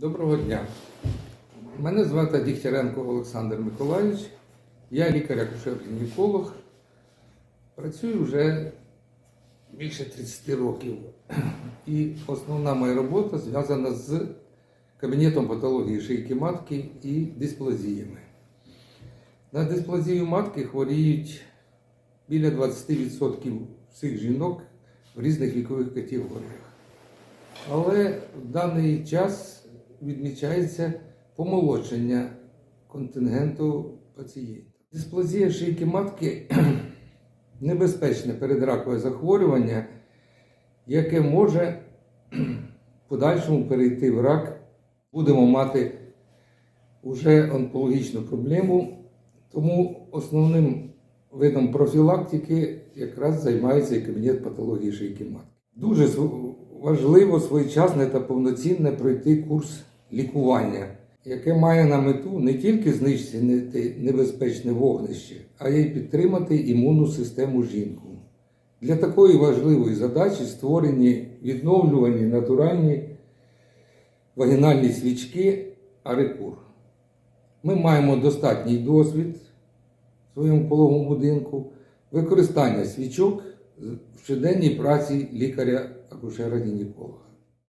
Доброго дня. Мене звати Дігтяренко Олександр Миколаївич. Я лікар-акушер-гінеколог. Працюю вже більше 30 років. І основна моя робота зв'язана з кабінетом патології шийки матки і дисплазіями. На дисплазію матки хворіють біля 20% всіх жінок в різних вікових категоріях. Але в даний час відмічається помолодшення контингенту пацієнтів. Дисплазія шийки матки небезпечне передракове захворювання, яке може в подальшому перейти в рак. Будемо мати вже онкологічну проблему, тому основним видом профілактики якраз займається і кабінет патології шийки матки. Дуже важливо своєчасне та повноцінне пройти курс лікування, яке має на мету не тільки знищити небезпечне вогнище, а й підтримати імунну систему жінку. Для такої важливої задачі створені відновлювані натуральні вагінальні свічки Арекур. Ми маємо достатній досвід в своєму пологовому будинку, використання свічок в щоденній праці лікаря-акушера-гінеколога.